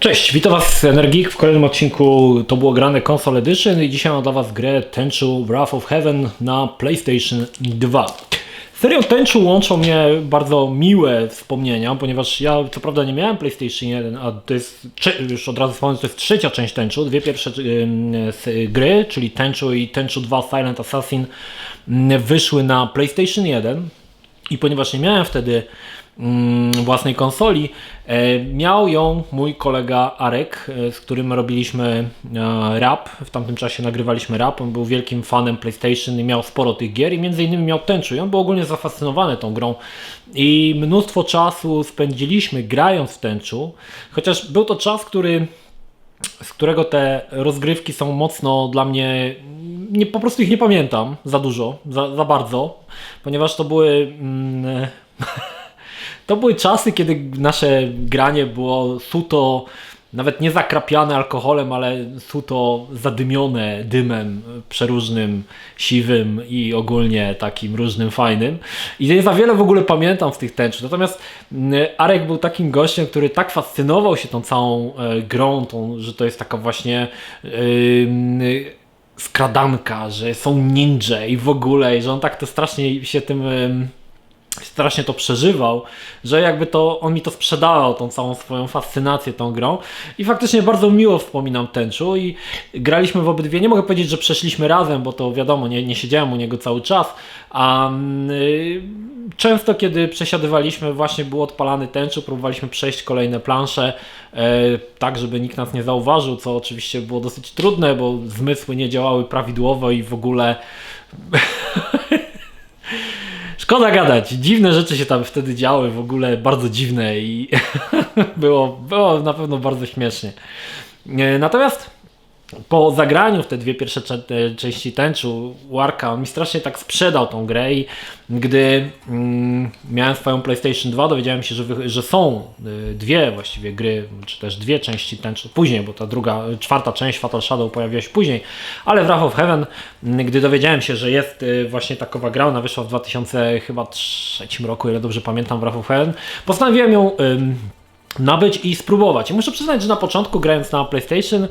Cześć, witam Was z Energik w kolejnym odcinku To było grane Console Edition i dzisiaj mam dla Was grę Tenchu Wrath of Heaven na PlayStation 2. Z serią Tenchu łączą mnie bardzo miłe wspomnienia, ponieważ ja co prawda nie miałem PlayStation 1, a to jest, już od razu wspomnę, to jest trzecia część Tenchu, dwie pierwsze ym, s- gry, czyli Tenchu i Tenchu 2 Silent Assassin ym, wyszły na PlayStation 1 i ponieważ nie miałem wtedy mm, własnej konsoli, e, miał ją mój kolega Arek, e, z którym robiliśmy e, rap. W tamtym czasie nagrywaliśmy rap. On był wielkim fanem PlayStation i miał sporo tych gier i między innymi miał Tenchu. I on był ogólnie zafascynowany tą grą i mnóstwo czasu spędziliśmy grając w Tenchu, chociaż był to czas, który z którego te rozgrywki są mocno dla mnie. Nie, po prostu ich nie pamiętam za dużo, za, za bardzo, ponieważ to były. Mm, to były czasy, kiedy nasze granie było suto, nawet nie zakrapiane alkoholem, ale suto zadymione dymem przeróżnym, siwym i ogólnie takim różnym, fajnym. I nie za wiele w ogóle pamiętam z tych tęczy. Natomiast mm, Arek był takim gościem, który tak fascynował się tą całą e, grą, tą, że to jest taka właśnie. Yy, skradanka, że są ninja i w ogóle, i że on tak to strasznie się tym strasznie to przeżywał, że jakby to on mi to sprzedawał, tą całą swoją fascynację tą grą. I faktycznie bardzo miło wspominam Tenchu i graliśmy w obydwie, nie mogę powiedzieć, że przeszliśmy razem, bo to wiadomo, nie, nie siedziałem u niego cały czas, a mm, y, często kiedy przesiadywaliśmy właśnie był odpalany Tenchu, próbowaliśmy przejść kolejne plansze e, tak, żeby nikt nas nie zauważył, co oczywiście było dosyć trudne, bo zmysły nie działały prawidłowo i w ogóle Szkoda gadać. Dziwne rzeczy się tam wtedy działy, w ogóle bardzo dziwne i było, było na pewno bardzo śmiesznie. E, Natomiast po zagraniu w te dwie pierwsze części tęczu Warka, on mi strasznie tak sprzedał tą grę i gdy mm, miałem swoją PlayStation 2, dowiedziałem się, że, wy- że są y, dwie właściwie gry, czy też dwie części tęczu, później, bo ta druga, czwarta część Fatal Shadow pojawiła się później, ale w Wrath of Heaven, mm, gdy dowiedziałem się, że jest y, właśnie takowa gra, ona wyszła w 2003 roku, ile dobrze pamiętam, Wrath of Heaven, postanowiłem ją nabyć i spróbować. I muszę przyznać, że na początku grając na PlayStation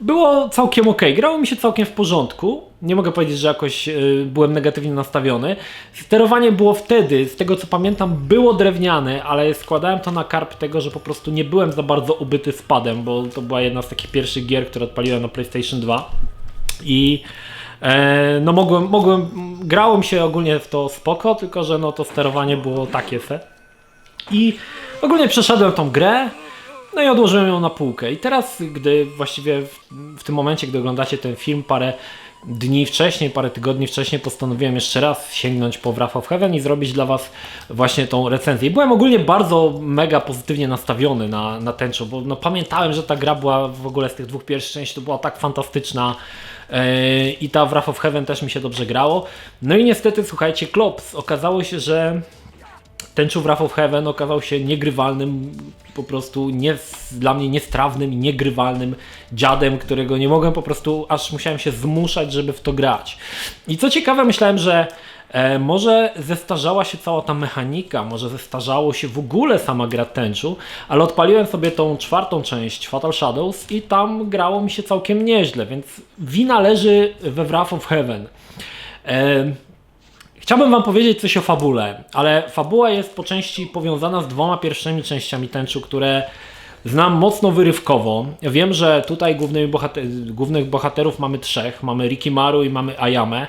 było całkiem ok. Grało mi się całkiem w porządku. Nie mogę powiedzieć, że jakoś y, byłem negatywnie nastawiony. Sterowanie było wtedy, z tego co pamiętam, było drewniane, ale składałem to na karp tego, że po prostu nie byłem za bardzo ubyty spadem, bo to była jedna z takich pierwszych gier, które odpaliłem na PlayStation 2. I e, no mogłem, mogłem, grało mi się ogólnie w to spoko, tylko że no to sterowanie było takie se. I ogólnie przeszedłem tą grę, no i odłożyłem ją na półkę. I teraz, gdy właściwie w, w tym momencie, gdy oglądacie ten film parę dni wcześniej, parę tygodni wcześniej, postanowiłem jeszcze raz sięgnąć po Wrath of Heaven i zrobić dla Was właśnie tą recenzję. I byłem ogólnie bardzo mega pozytywnie nastawiony na, na tęczu, bo no, pamiętałem, że ta gra była w ogóle z tych dwóch pierwszych części, to była tak fantastyczna. Yy, I ta Wrath of Heaven też mi się dobrze grało. No i niestety, słuchajcie, klops. Okazało się, że Tenchu Wrath of Heaven okazał się niegrywalnym, po prostu nie, dla mnie niestrawnym i niegrywalnym dziadem, którego nie mogłem po prostu, aż musiałem się zmuszać, żeby w to grać. I co ciekawe, myślałem, że e, może zestarzała się cała ta mechanika, może zestarzało się w ogóle sama gra Tenchu, ale odpaliłem sobie tą czwartą część Fatal Shadows i tam grało mi się całkiem nieźle, więc wina leży we Wrath of Heaven. E, Chciałbym Wam powiedzieć coś o fabule, ale fabuła jest po części powiązana z dwoma pierwszymi częściami tęczu, które znam mocno wyrywkowo. Wiem, że tutaj bohater głównych bohaterów mamy trzech. Mamy Rikimaru i mamy Ayame.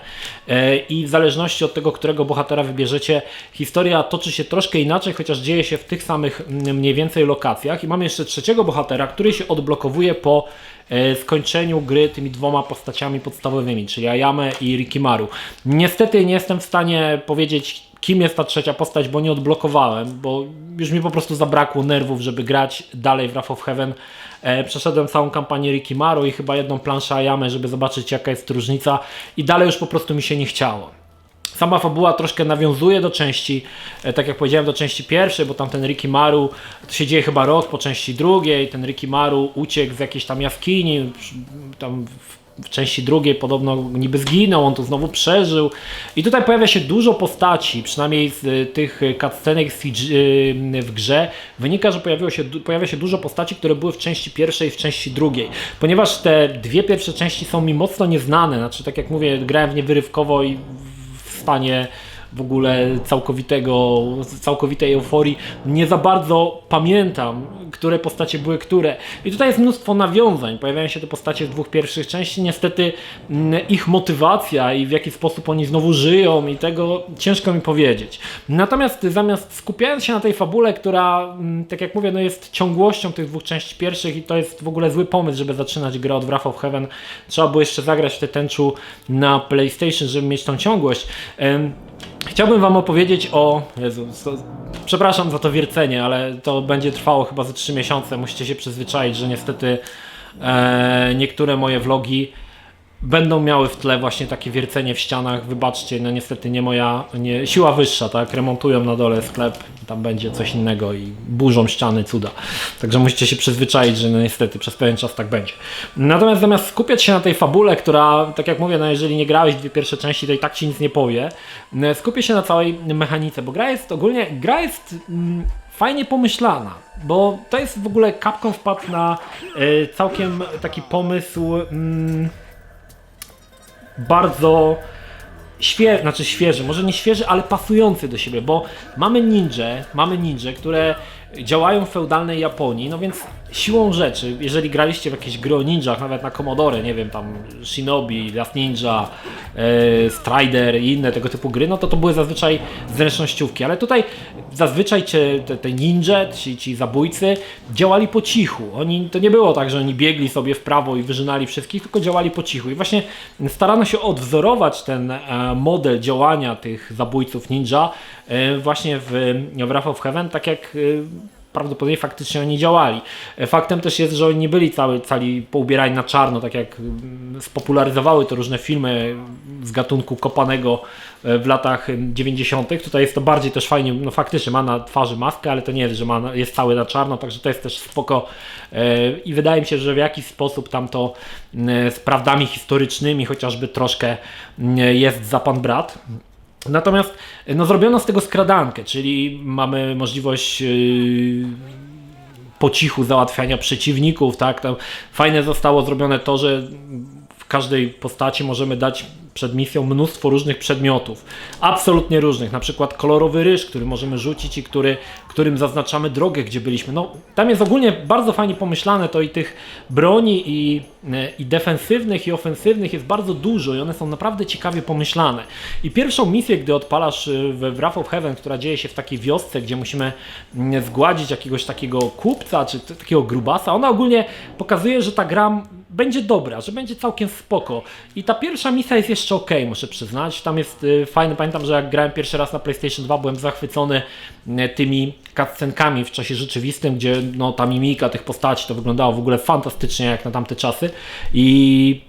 E, I w zależności od tego, którego bohatera wybierzecie, historia toczy się troszkę inaczej, chociaż dzieje się w tych samych mm, mniej więcej lokacjach. I mamy jeszcze trzeciego bohatera, który się odblokowuje po e, skończeniu gry tymi dwoma postaciami podstawowymi, czyli Ayame i Rikimaru. Niestety nie jestem w stanie powiedzieć, kim jest ta trzecia postać, bo nie odblokowałem, bo już mi po prostu zabrakło nerwów, żeby grać dalej w Wrath of Heaven. E, przeszedłem całą kampanię Rikimaru i chyba jedną planszę Ayame, żeby zobaczyć jaka jest różnica i dalej już po prostu mi się nie chciało. Sama fabuła troszkę nawiązuje do części, e, tak jak powiedziałem, do części pierwszej, bo tam ten Ricky Maru, to się dzieje chyba rok po części drugiej, ten Ricky Maru uciekł z jakiejś tam jaskini, tam w- części drugiej podobno niby zginął, on to znowu przeżył. I tutaj pojawia się dużo postaci, przynajmniej z y, tych cutscenek y, w grze, wynika, że pojawiło się, pojawia się dużo postaci, które były w części pierwszej i w części drugiej. Ponieważ te dwie pierwsze części są mi mocno nieznane, znaczy tak jak mówię, grałem w nie wyrywkowo i w stanie w ogóle całkowitego, całkowitej euforii. Nie za bardzo pamiętam, które postacie były które. I tutaj jest mnóstwo nawiązań. Pojawiają się te postacie z dwóch pierwszych części. Niestety mm, ich motywacja i w jaki sposób oni znowu żyją i tego ciężko mi powiedzieć. Natomiast zamiast skupiając się na tej fabule, która, mm, tak jak mówię, no jest ciągłością tych dwóch części pierwszych i to jest w ogóle zły pomysł, żeby zaczynać grę od Wrath of Heaven. Trzeba było jeszcze zagrać w te tęczu na PlayStation, żeby mieć tą ciągłość. Chciałbym Wam opowiedzieć o. Jezu, to, przepraszam za to wiercenie, ale to będzie trwało chyba ze 3 miesiące. Musicie się przyzwyczaić, że niestety e, niektóre moje vlogi będą miały w tle właśnie takie wiercenie w ścianach. Wybaczcie, no niestety nie moja nie, siła wyższa, tak? Remontują na dole sklep, tam będzie coś innego i burzą ściany, cuda. Także musicie się przyzwyczaić, że no niestety przez pewien czas tak będzie. Natomiast zamiast skupiać się na tej fabule, która, tak jak mówię, no jeżeli nie grałeś dwie pierwsze części, to i tak ci nic nie powie, skupię się na całej mechanice, bo gra jest ogólnie, gra jest mm, fajnie pomyślana, bo to jest w ogóle Capcom wpadł na e, całkiem taki pomysł bardzo świeży, znaczy świeży, może nie świeży, ale pasujący do siebie, bo mamy ninja, mamy ninja, które działają w feudalnej Japonii, no więc siłą rzeczy, jeżeli graliście w jakieś gry o ninjach, nawet na Commodore, nie wiem, tam Shinobi, Last Ninja, e, Strider i inne tego typu gry, no to to były zazwyczaj zręcznościówki, ale tutaj zazwyczaj te, te ninja, ci, ci zabójcy działali po cichu. Oni, to nie było tak, że oni biegli sobie w prawo i wyżynali wszystkich, tylko działali po cichu. I właśnie starano się odwzorować ten e, model działania tych zabójców ninja właśnie w, Wrath of Heaven, tak jak e, prawdopodobnie faktycznie oni działali. E, Faktem też jest, że oni nie byli cały, cali poubierani na czarno, tak jak mm, spopularyzowały to różne filmy z gatunku kopanego e, w latach 90. Tutaj jest to bardziej też fajnie, no faktycznie ma na twarzy maskę, ale to nie jest, że ma, jest cały na czarno, także to jest też spoko E, i wydaje mi się, że w jakiś sposób tam to mm, z prawdami historycznymi chociażby troszkę mm, jest za pan brat. Natomiast no, zrobiono z tego skradankę, czyli mamy możliwość yy, po cichu załatwiania przeciwników, tak? Tam fajne zostało zrobione to, że w każdej postaci możemy dać przed misją mnóstwo różnych przedmiotów. Absolutnie różnych, na przykład kolorowy ryż, który możemy rzucić i który, którym zaznaczamy drogę, gdzie byliśmy. No, tam jest ogólnie bardzo fajnie pomyślane to i tych broni i, e, i defensywnych i ofensywnych jest bardzo dużo i one są naprawdę ciekawie pomyślane. I pierwszą misję, gdy odpalasz y, w Wrath of Heaven, która dzieje się w takiej wiosce, gdzie musimy zgładzić jakiegoś takiego kupca, czy takiego grubasa, ona ogólnie pokazuje, że ta gra będzie dobra, że będzie całkiem spoko. I ta pierwsza misja jest jeszcze ok, muszę przyznać. Tam jest y, fajne, pamiętam, że jak grałem pierwszy raz na PlayStation 2, byłem zachwycony tymi cutscenkami w czasie rzeczywistym, gdzie no, ta mimika tych postaci to wyglądało w ogóle fantastycznie jak na tamte czasy. I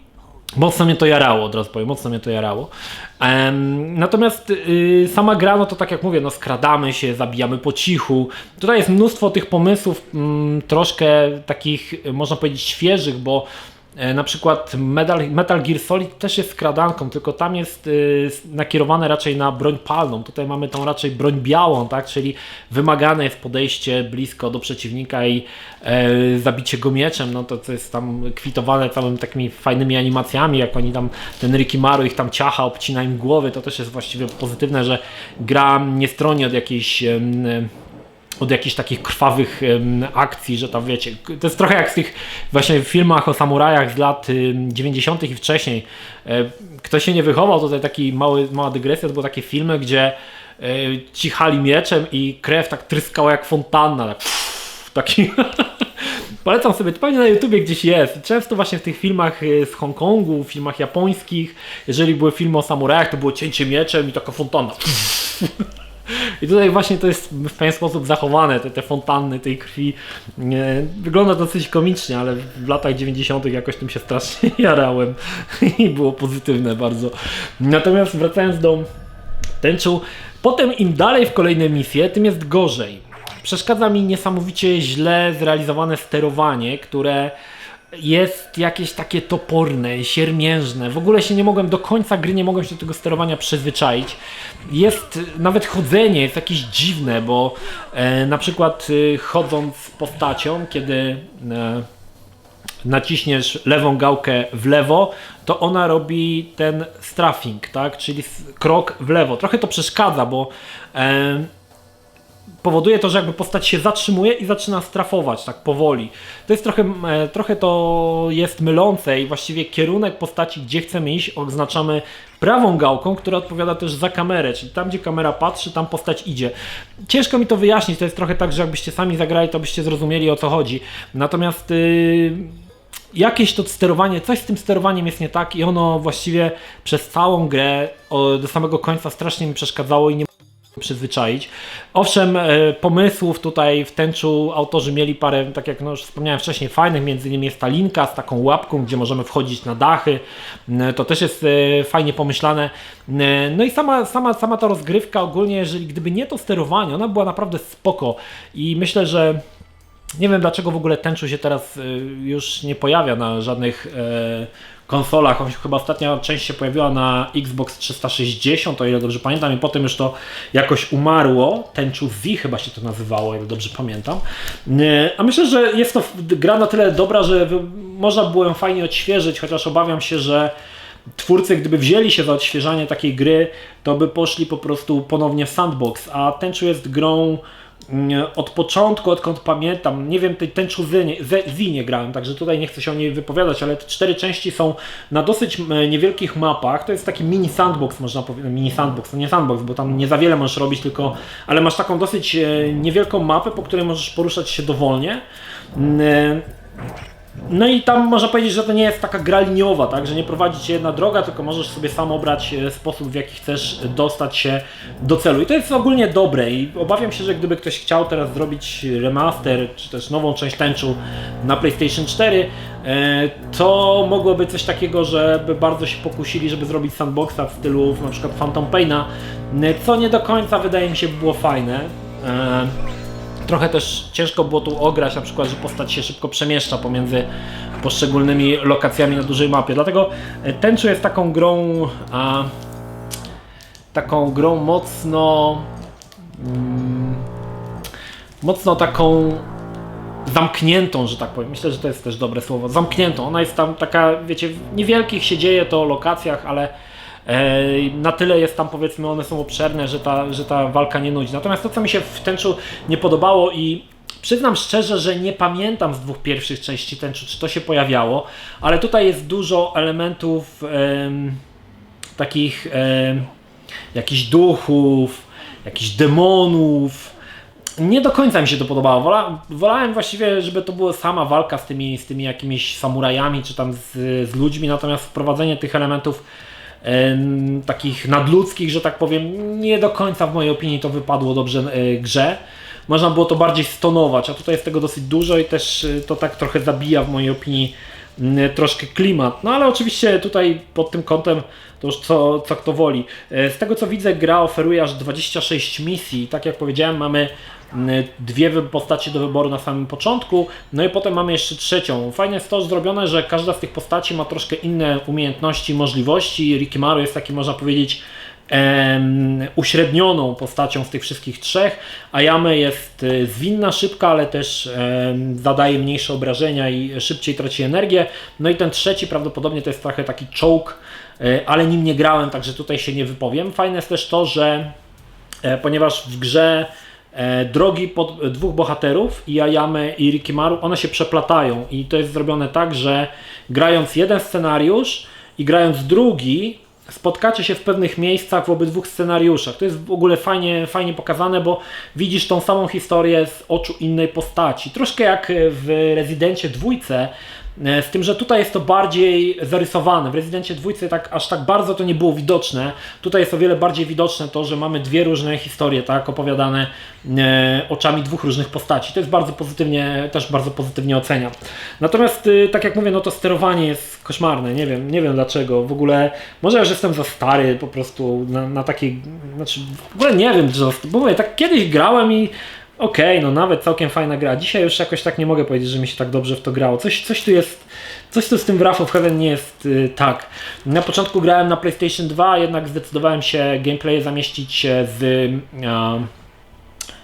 Mocno mnie to jarało, od razu powiem, mocno mnie to jarało. Em, natomiast y, sama gra, no to tak jak mówię, no skradamy się, zabijamy po cichu. Tutaj jest mnóstwo tych pomysłów, mm, troszkę takich, można powiedzieć, świeżych, bo na przykład Metal, Metal Gear Solid też jest skradanką, tylko tam jest y, nakierowane raczej na broń palną. Tutaj mamy tą raczej broń białą, tak? czyli wymagane jest podejście blisko do przeciwnika i e, zabicie go mieczem. No to, to jest tam kwitowane całym takimi fajnymi animacjami, jak oni tam, ten Ricky Maru ich tam ciacha, obcina im głowy. To też jest właściwie pozytywne, że gra nie stroni od jakiejś. em, od jakichś takich krwawych em, akcji, że tam wiecie, to jest trochę jak w tych właśnie filmach o samurajach z lat ym, 90. i wcześniej. E, Kto się nie wychował, tutaj taki mały, mała dygresja, to były takie filmy, gdzie e, cichali mieczem i krew tak tryskała jak fontanna, tak taki... Polecam sobie, pewnie na YouTubie gdzieś jest. Często właśnie w tych filmach y, z Hongkongu, filmach japońskich, jeżeli były filmy o samurajach, to było cięcie mieczem i taka fontanna. I tutaj właśnie to jest w pewien sposób zachowane, te, te fontanny tej krwi. Wygląda dosyć komicznie, ale w latach 90. jakoś tym się strasznie jarałem i było pozytywne bardzo. Natomiast wracając do tęczu, potem im dalej w kolejne misje, tym jest gorzej. Przeszkadza mi niesamowicie źle zrealizowane sterowanie, które jest jakieś takie toporne, siermiężne. W ogóle się nie mogłem do końca gry, nie mogłem się do tego sterowania przyzwyczaić. Jest nawet chodzenie, jest jakieś dziwne, bo e, na przykład e, chodząc postacią, kiedy e, naciśniesz lewą gałkę w lewo, to ona robi ten strafing, tak? Czyli krok w lewo. Trochę to przeszkadza, bo e, powoduje to, że jakby postać się zatrzymuje i zaczyna strafować tak powoli. To jest trochę, e, trochę to jest mylące i właściwie kierunek postaci, gdzie chcemy iść, oznaczamy prawą gałką, która odpowiada też za kamerę, czyli tam, gdzie kamera patrzy, tam postać idzie. Ciężko mi to wyjaśnić, to jest trochę tak, że jakbyście sami zagrali, to byście zrozumieli o co chodzi. Natomiast yy, jakieś to sterowanie, coś z tym sterowaniem jest nie tak i ono właściwie przez całą grę o, do samego końca strasznie mi przeszkadzało i nie przyzwyczaić. Owszem, e, pomysłów tutaj w tęczu autorzy mieli parę, tak jak no już wspomniałem wcześniej, fajnych, między innymi jest ta linka z taką łapką, gdzie możemy wchodzić na dachy, e, to też jest e, fajnie pomyślane. No i sama, sama, sama ta rozgrywka ogólnie, jeżeli gdyby nie to sterowanie, ona była naprawdę spoko i myślę, że nie wiem dlaczego w ogóle tęczu się teraz już nie pojawia na żadnych konsolach. On chyba ostatnia część się pojawiła na Xbox 360, o ile dobrze pamiętam, i potem już to jakoś umarło. Tenchu Z chyba się to nazywało, ile dobrze pamiętam. A myślę, że jest to gra na tyle dobra, że można było ją fajnie odświeżyć, chociaż obawiam się, że twórcy, gdyby wzięli się za odświeżanie takiej gry, to by poszli po prostu ponownie w sandbox, a Tenchu jest grą od początku, odkąd pamiętam, nie wiem, tej tęczu Z nie grałem, także tutaj nie chcę się o niej wypowiadać, ale te cztery części są na dosyć niewielkich mapach. To jest taki mini sandbox, można powiedzieć. Mini sandbox, nie sandbox, bo tam nie za wiele możesz robić, tylko, ale masz taką dosyć e, niewielką mapę, po której możesz poruszać się dowolnie. No i tam można powiedzieć, że to nie jest taka gra liniowa, tak? że nie prowadzi cię jedna droga, tylko możesz sobie sam obrać e, sposób, w jaki chcesz dostać się do celu. I to jest ogólnie dobre i obawiam się, że gdyby ktoś chciał teraz zrobić remaster, czy też nową część tęczu na PlayStation 4, e, to mogłoby coś takiego, żeby bardzo się pokusili, żeby zrobić sandboxa w stylu przykład Phantom Paina, e, co nie do końca wydaje mi się było fajne. Trochę też ciężko było tu ograć, na przykład, że postać się szybko przemieszcza pomiędzy poszczególnymi lokacjami na dużej mapie. Dlatego e, Tenchu jest taką grą, a, taką grą mocno, mm, mocno taką zamkniętą, że tak powiem. Myślę, że to jest też dobre słowo. Zamkniętą. Ona jest tam taka, wiecie, w niewielkich się dzieje to lokacjach, ale na tyle jest tam powiedzmy one są obszerne, że ta, że ta walka nie nudzi. Natomiast to co mi się w tęczu nie podobało i Przyznam szczerze, że nie pamiętam z dwóch pierwszych części tęczu, czy to się pojawiało, ale tutaj jest dużo elementów takich jakichś duchów, jakichś demonów. Nie do końca mi się to podobało. Wola, wolałem właściwie, żeby to była sama walka z tymi, z tymi jakimiś samurajami, czy tam z, z ludźmi, natomiast wprowadzenie tych elementów takich nadludzkich, że tak powiem, nie do końca w mojej opinii to wypadło dobrze e, grze. Można było to bardziej stonować, a tutaj jest tego dosyć dużo i też e, to tak trochę zabija w mojej opinii troszkę klimat. No ale oczywiście tutaj pod tym kątem to już co, co kto woli. E, z tego co widzę, gra oferuje aż 26 misji. Tak jak powiedziałem, mamy dwie postacie do wyboru na samym początku, no i potem mamy jeszcze trzecią. Fajnie jest to zrobione, że każda z tych postaci ma troszkę inne umiejętności, możliwości. Rikimaru jest taki, można powiedzieć, uśrednioną postacią z tych wszystkich trzech, a Yame jest e, zwinna, szybka, ale też zadaje mniejsze obrażenia i szybciej traci energię. No i ten trzeci prawdopodobnie to jest trochę taki czołg, e, ale nim nie grałem, także tutaj się nie wypowiem. Fajne jest też to, że e, ponieważ w grze E, drogi pod dwóch bohaterów, i Ayame i Rikimaru, one się przeplatają i to jest zrobione tak, że grając jeden scenariusz i grając drugi, spotkacie się w pewnych miejscach w obydwu scenariuszach. To jest w ogóle fajnie, fajnie pokazane, bo widzisz tą samą historię z oczu innej postaci. Troszkę jak w Rezydencie dwójce, z tym, że tutaj jest to bardziej zarysowane. W Rezydencie dwójce tak, aż tak bardzo to nie było widoczne. Tutaj jest o wiele bardziej widoczne to, że mamy dwie różne historie, tak, opowiadane e, oczami dwóch różnych postaci. To jest bardzo pozytywnie, też bardzo pozytywnie oceniam. Natomiast, y, tak jak mówię, no to sterowanie jest koszmarne. Nie wiem, nie wiem dlaczego. W ogóle, może już jestem za stary po prostu na, na takiej, znaczy, w ogóle nie wiem, że, bo mówię, tak kiedyś grałem i okej, no nawet całkiem fajna gra. Dzisiaj już jakoś tak nie mogę powiedzieć, że mi się tak dobrze w to grało. Coś, coś tu jest, coś tu z tym Wrath of Heaven nie jest y, tak. Na początku grałem na PlayStation 2, jednak zdecydowałem się gameplay zamieścić e, z y,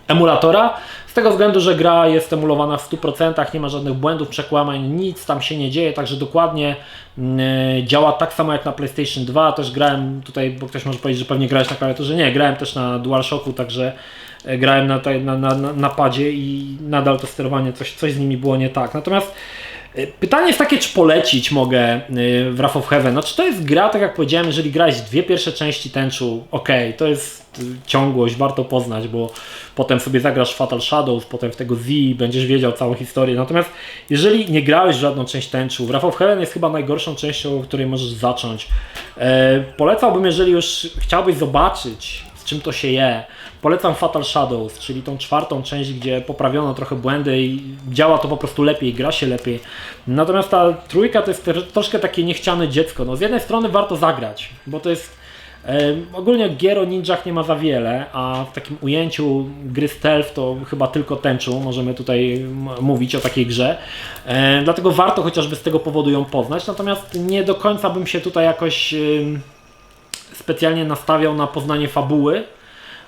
emulatora. Z tego względu, że gra jest emulowana w 100%, nie ma żadnych błędów, przekłamań, nic tam się nie dzieje, także dokładnie mm, działa tak samo jak na PlayStation 2. Też grałem tutaj, bo ktoś może powiedzieć, że pewnie grałeś na klawiaturze. Nie, grałem też na DualShocku, także e, grałem na, na, na, na, na padzie i nadal to sterowanie, coś, coś z nimi było nie tak. Natomiast e, Pytanie jest takie, czy polecić mogę e, Wrath of Heaven. No, czy to jest gra, tak jak powiedziałem, jeżeli grałeś dwie pierwsze części tęczu, okej, to jest ciągłość, warto poznać, bo potem sobie zagrasz Fatal Shadows, potem w tego Z będziesz wiedział całą historię. Natomiast jeżeli nie grałeś żadną część tęczu, Wrath of Heaven jest chyba najgorszą częścią, której możesz zacząć. E, polecałbym, jeżeli już chciałbyś zobaczyć, z czym to się je, polecam Fatal Shadows, czyli tą czwartą część, gdzie poprawiono trochę błędy i działa to po prostu lepiej, gra się lepiej. Natomiast ta trójka to jest troszkę takie niechciane dziecko. No, z jednej strony warto zagrać, bo to jest ogólnie gier o ninjach nie ma za wiele, a w takim ujęciu gry stealth to chyba tylko tęczu możemy tutaj mówić o takiej grze. Dlatego warto chociażby z tego powodu ją poznać, natomiast nie do końca bym się tutaj jakoś specjalnie nastawiał na poznanie fabuły.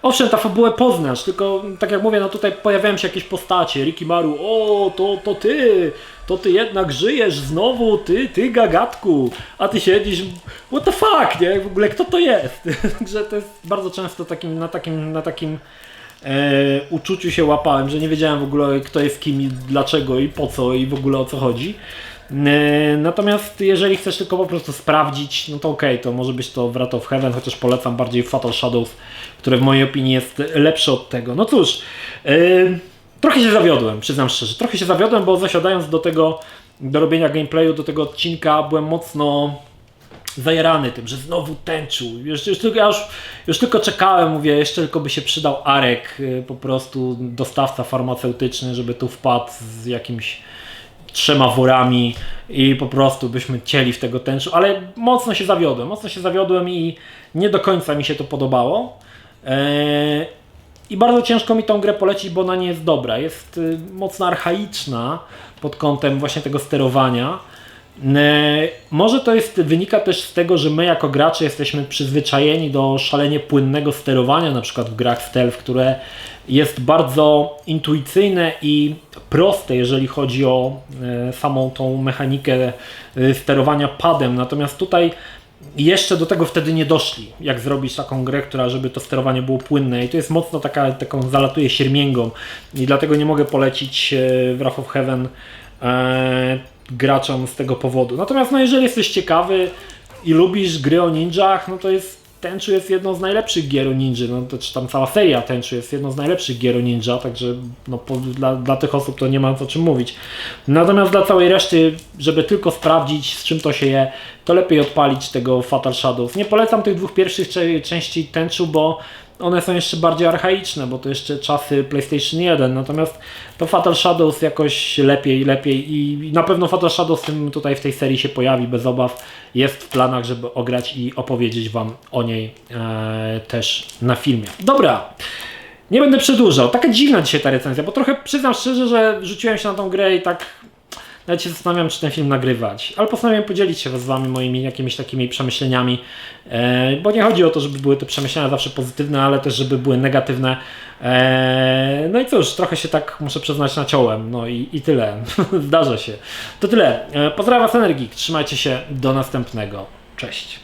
Owszem, ta fabułę poznasz, tylko tak jak mówię, no tutaj pojawiają się jakieś postacie. Ricky Maru, o, to, to ty, to ty jednak żyjesz znowu, ty, ty gagatku, a ty siedzisz, what the fuck, nie? W ogóle kto to jest? Także to jest bardzo często takim, na takim, na takim e, uczuciu się łapałem, że nie wiedziałem w ogóle kto jest kim i dlaczego i po co i w ogóle o co chodzi. E, Natomiast jeżeli chcesz tylko po prostu sprawdzić, no to okej, to może być to Wrath of Heaven, chociaż polecam bardziej Fatal Shadows, które w mojej opinii jest lepsze od tego. No cóż, e, trochę się zawiodłem, przyznam szczerze. Trochę się zawiodłem, bo zasiadając do tego, do robienia gameplayu, do tego odcinka, byłem mocno zajarany tym, że znowu tęczu. Już, już, ja już, już tylko czekałem, mówię, jeszcze tylko by się przydał Arek, y, po prostu dostawca farmaceutyczny, żeby tu wpadł z jakimś trzema worami i po prostu byśmy cieli w tego tęczu, ale mocno się zawiodłem, mocno się zawiodłem i nie do końca mi się to podobało. Eee, I bardzo ciężko mi tą grę polecić, bo ona nie jest dobra. Jest y, mocno archaiczna pod kątem właśnie tego sterowania. E, Może to jest, wynika też z tego, że my jako gracze jesteśmy przyzwyczajeni do szalenie płynnego sterowania, na przykład w grach stealth, które jest bardzo intuicyjne i proste, jeżeli chodzi o e, samą tą mechanikę e, sterowania padem. Natomiast tutaj jeszcze do tego wtedy nie doszli, jak zrobić taką grę, która, żeby to sterowanie było płynne i to jest mocno taka, taką zalatuje siermięgą i dlatego nie mogę polecić e, Wrath of Heaven graczom z tego powodu. Natomiast no, jeżeli jesteś ciekawy i lubisz gry o ninjach, no to jest Tenchu jest jedną z najlepszych gier o ninja, no to czy tam cała seria Tenchu jest jedną z najlepszych gier o ninja, także no, po, dla, dla tych osób to nie ma o czym mówić. Natomiast dla całej reszty, żeby tylko sprawdzić z czym to się je, to lepiej odpalić tego Fatal Shadows. Nie polecam tych dwóch pierwszych części Tenchu, bo one są jeszcze bardziej archaiczne, bo to jeszcze czasy PlayStation 1, natomiast to Fatal Shadows jakoś lepiej, lepiej i na pewno Fatal Shadows tym tutaj w tej serii się pojawi bez obaw. Jest w planach, żeby ograć i opowiedzieć Wam o niej e, też na filmie. Dobra, nie będę przedłużał. Taka dziwna dzisiaj ta recenzja, bo trochę przyznam szczerze, że rzuciłem się na tą grę i tak nawet się zastanawiam, czy ten film nagrywać. Ale postanowiłem podzielić się z Wami moimi jakimiś takimi przemyśleniami, e, bo nie chodzi o to, żeby były te przemyślenia zawsze pozytywne, ale też, żeby były negatywne. E, no i cóż, trochę się tak muszę przyznać naciąłem, no i, i tyle. Zdarza się. To tyle. E, pozdrawiam Was Energik, trzymajcie się, do następnego. Cześć.